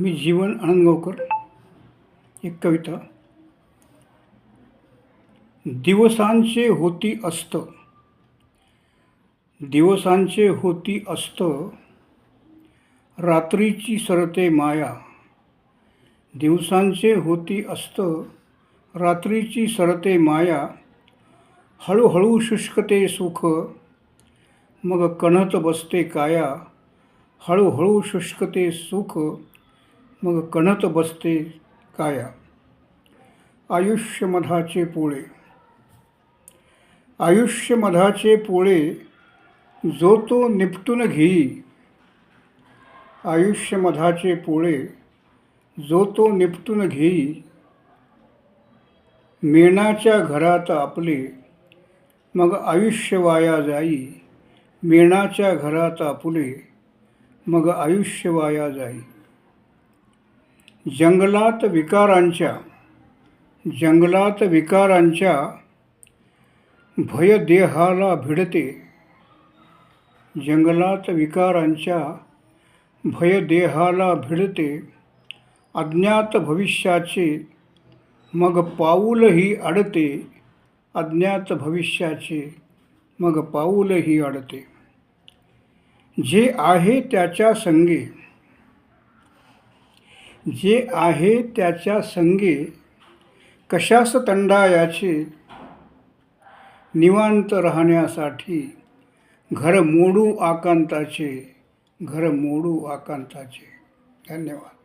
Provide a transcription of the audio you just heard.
मी जीवन आनंदगावकर एक कविता. दिवसांचे होती अस्त. दिवसांचे होती अस्त. रात्रीची सरते माया. दिवसांचे होती अस्त. रात्रीची सरते माया. हळूहळू शुष्कते सुख. मग कणत बसते काया. हळूहळू शुष्कते सुख. मग कणत बसते काया. आयुष्य मधाचे पोळे. आयुष्य मधाचे पोळे जो तो निपटून घेई. आयुष्य मधाचे पोळे जो तो निपटून घेई. मेणाच्या घरात आपले मग आयुष्य वाया जाई. मेणाच्या घरात आपुले मग आयुष्य वाया जाई. जंगलात विकारांच्या जंगलात विकारांच्या भय देहाला भिडते. जंगलात विकारांच्या भय देहाला भिडते. अज्ञात भविष्याचे मग पाऊलही अडते. अज्ञात भविष्याचे मग पाऊलही अडते. जे आहे त्याच्या संगे जे आहे त्याच्या संगे कशास तंडायाचे निवांत राहण्यासाठी घर मोडू आकांताचे घर मोडू आकांताचे. धन्यवाद.